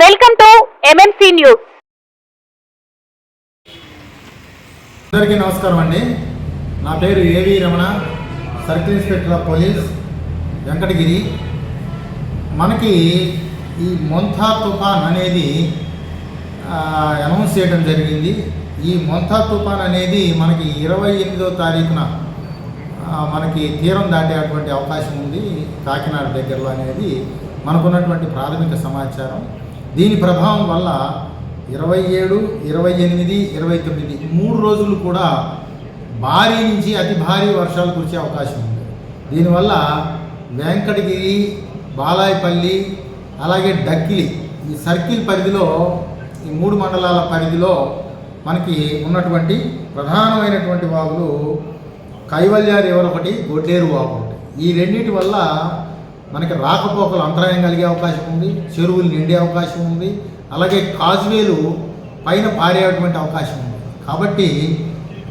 Welcome to MMC news అందరికీ నమస్కారం అండి. నా పేరు AV Ramana circle inspector of police Venkatagiri. మనకి ఈ మొంతా తుఫాన్ అనేది అనౌన్స్ చేయడం జరిగింది. ఈ మొంతా తుఫాన్ అనేది మనకి ఇరవై ఎనిమిదో తారీఖున మనకి తీరం దాటేటువంటి అవకాశం ఉంది కాకినాడ దగ్గరలో అనేది. మనకున్నటువంటి ప్రాథమిక సమాచారం. దీని ప్రభావం వల్ల ఇరవై ఏడు ఇరవై ఎనిమిది ఇరవై తొమ్మిది మూడు రోజులు కూడా భారీ నుంచి అతి భారీ వర్షాలు కురిసే అవకాశం ఉంది. దీనివల్ల వెంకటగిరి బాలాయపల్లి అలాగే డక్కిలి ఈ సర్కిల్ పరిధిలో ఈ మూడు మండలాల పరిధిలో మనకి ఉన్నటువంటి ప్రధానమైనటువంటి వాగులు కైవల్య రివర్ ఒకటి గొడ్లేరు వాగు ఒకటి. ఈ రెండింటి వల్ల మనకి రాకపోకలు అంతరాయం కలిగే అవకాశం ఉంది చెరువులు నిండే అవకాశం ఉంది అలాగే కాజ్వేలు పైన పారేటువంటి అవకాశం ఉంది. కాబట్టి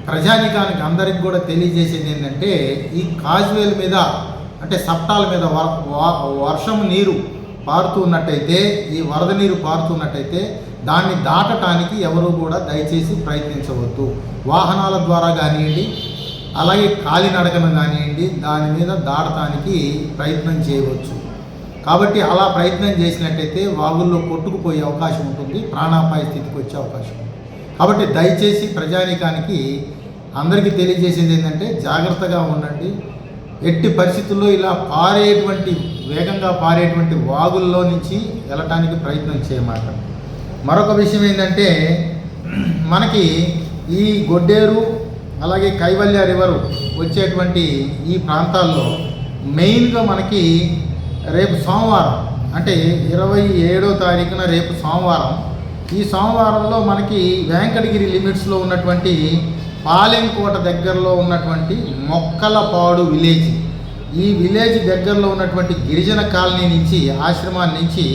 ప్రజానికానికి అందరికి కూడా తెలియజేసేది ఏంటంటే ఈ కాజువేల మీద అంటే సప్తాల మీద వర్షం నీరు పారుతున్నట్టయితే ఈ వరద నీరు పారుతున్నట్టయితే దాన్ని దాటటానికి ఎవరు కూడా దయచేసి ప్రయత్నించవద్దు. వాహనాల ద్వారా కానివ్వండి అలాగే కాలినడకన కానివ్వండి దాని మీద దాడటానికి ప్రయత్నం చేయవచ్చు. కాబట్టి అలా ప్రయత్నం చేసినట్టయితే వాగుల్లో కొట్టుకుపోయే అవకాశం ఉంటుంది ప్రాణాపాయ స్థితికి వచ్చే అవకాశం కాబట్టి దయచేసి ప్రజానికానికి అందరికీ తెలియజేసేది ఏంటంటే జాగ్రత్తగా ఉండండి. ఎట్టి పరిస్థితుల్లో ఇలా పారేటువంటి వేగంగా పారేటువంటి వాగుల్లో నుంచి వెళ్ళటానికి ప్రయత్నం చేయమాట. మరొక విషయం ఏంటంటే మనకి ఈ గొడ్డేరు అలాగే కైవల్య రివర్ వచ్చేటువంటి ఈ ప్రాంతాల్లో మెయిన్గా మనకి రేపు సోమవారం అంటే ఇరవై ఏడో తారీఖున రేపు సోమవారం ఈ సోమవారంలో మనకి వెంకటగిరి లిమిట్స్లో ఉన్నటువంటి పాలెంకోట దగ్గరలో ఉన్నటువంటి మొక్కలపాడు విలేజ్. ఈ విలేజ్ దగ్గరలో ఉన్నటువంటి గిరిజన కాలనీ నుంచి ఆశ్రమాన్ని నుంచి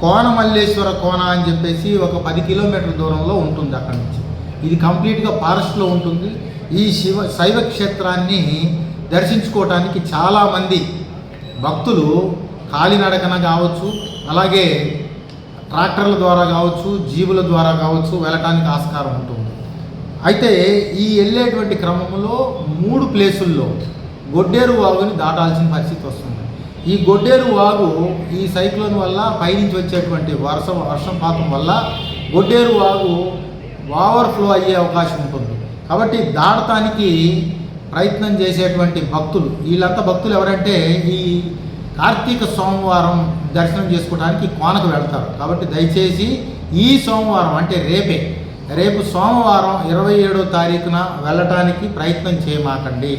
కోనమల్లేశ్వర కోన అని చెప్పేసి ఒక పది కిలోమీటర్ల దూరంలో ఉంటుంది అక్కడి నుంచి. ఇది కంప్లీట్గా ఫారెస్ట్లో ఉంటుంది. ఈ శివ శైవ క్షేత్రాన్ని దర్శించుకోవటానికి చాలామంది భక్తులు కాలినడకన కావచ్చు అలాగే ట్రాక్టర్ల ద్వారా కావచ్చు జీవుల ద్వారా కావచ్చు వెళ్ళటానికి ఆస్కారం ఉంటుంది. అయితే ఈ వెళ్ళేటువంటి క్రమంలో మూడు ప్లేసుల్లో గొడ్డేరు వాగుని దాటాల్సిన పరిస్థితి వస్తుంది. ఈ గొడ్డేరు వాగు ఈ సైక్లోన్ వల్ల పైనుంచి వచ్చేటువంటి వర్ష వర్షపాతం వల్ల గొడ్డేరు వాగు ఓవర్ ఫ్లో అయ్యే అవకాశం ఉంటుంది. కాబట్టి దాడటానికి ప్రయత్నం చేసేటువంటి భక్తులు వీళ్ళంతా భక్తులు ఎవరంటే ఈ కార్తీక సోమవారం దర్శనం చేసుకోవడానికి కోనకు వెళ్తారు. కాబట్టి దయచేసి ఈ సోమవారం అంటే రేపే రేపు సోమవారం ఇరవై ఏడో తారీఖున వెళ్ళటానికి ప్రయత్నం చేయమాకండి.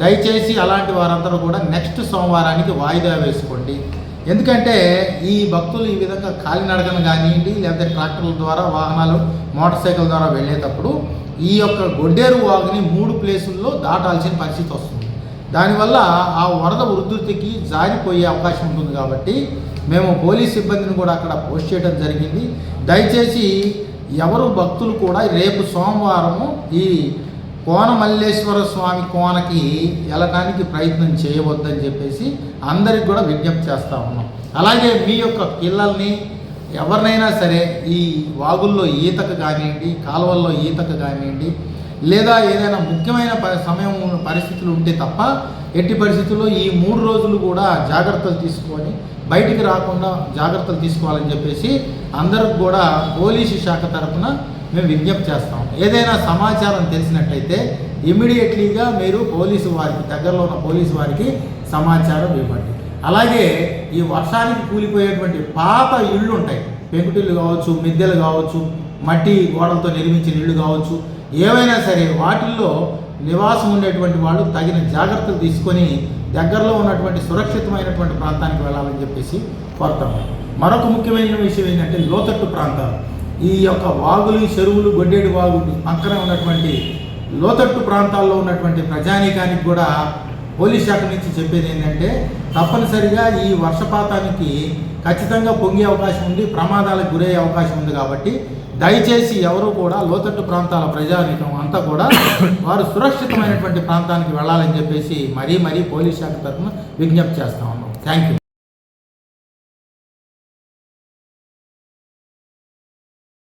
దయచేసి అలాంటి వారందరూ కూడా నెక్స్ట్ సోమవారానికి వాయిదా వేసుకోండి. ఎందుకంటే ఈ భక్తులు ఈ విధంగా కాలినడకను కానివ్వండి లేకపోతే ట్రాక్టర్ల ద్వారా వాహనాలు మోటార్ సైకిల్ ద్వారా వెళ్ళేటప్పుడు ఈ యొక్క గొడ్డేరు వాగుని మూడు ప్లేసుల్లో దాటాల్సిన పరిస్థితి వస్తుంది. దానివల్ల ఆ వరద ఉధృతికి జారిపోయే అవకాశం ఉంటుంది కాబట్టి మేము పోలీస్ సిబ్బందిని కూడా అక్కడ పోస్ట్ చేయడం జరిగింది. దయచేసి ఎవరు భక్తులు కూడా రేపు సోమవారము ఈ కోన మల్లేశ్వర స్వామి కోనకి వెళ్ళటానికి ప్రయత్నం చేయవద్దని చెప్పేసి అందరికి కూడా విజ్ఞప్తి చేస్తూ ఉన్నాం. అలాగే మీ యొక్క పిల్లల్ని ఎవరినైనా సరే ఈ వాగుల్లో ఈతకు కానివ్వండి కాలువల్లో ఈతకు కానివ్వండి లేదా ఏదైనా ముఖ్యమైన ప- సమయం పరిస్థితులు ఉంటే తప్ప ఎట్టి పరిస్థితుల్లో ఈ మూడు రోజులు కూడా జాగ్రత్తలు తీసుకొని బయటికి రాకుండా జాగ్రత్తలు తీసుకోవాలని చెప్పేసి అందరికి కూడా పోలీసు శాఖ తరఫున మేము విజ్ఞప్తి చేస్తాం. ఏదైనా సమాచారం తెలిసినట్టయితే ఇమీడియట్లీగా మీరు పోలీసు వారికి దగ్గరలో ఉన్న పోలీసు వారికి సమాచారం ఇవ్వండి. అలాగే ఈ వర్షానికి కూలిపోయేటువంటి పాత ఇళ్ళు ఉంటాయి. పెంకుటిళ్ళు కావచ్చు మిద్దెలు కావచ్చు మట్టి గోడలతో నిర్మించిన ఇళ్ళు కావచ్చు ఏవైనా సరే వాటిల్లో నివాసం ఉండేటువంటి వాళ్ళు తగిన జాగ్రత్తలు తీసుకొని దగ్గరలో ఉన్నటువంటి సురక్షితమైనటువంటి ప్రాంతానికి వెళ్ళాలని చెప్పేసి కోరుతాము మరొక ముఖ్యమైన విషయం ఏంటంటే లోతట్టు ప్రాంతాలు. ఈ యొక్క వాగులు చెరువులు గొడ్డేడు వాగు పక్కన ఉన్నటువంటి లోతట్టు ప్రాంతాల్లో ఉన్నటువంటి ప్రజానీకానికి కూడా పోలీస్ శాఖ నుంచి చెప్పేది ఏంటంటే తప్పనిసరిగా ఈ వర్షపాతానికి ఖచ్చితంగా పొంగే అవకాశం ఉంది ప్రమాదాలకు గురయ్యే అవకాశం ఉంది కాబట్టి దయచేసి ఎవరు కూడా లోతట్టు ప్రాంతాల ప్రజానీకం అంతా కూడా వారు సురక్షితమైనటువంటి ప్రాంతానికి వెళ్ళాలని చెప్పేసి మరీ మరీ పోలీస్ శాఖ తరఫున విజ్ఞప్తి చేస్తా ఉన్నాం. Thank you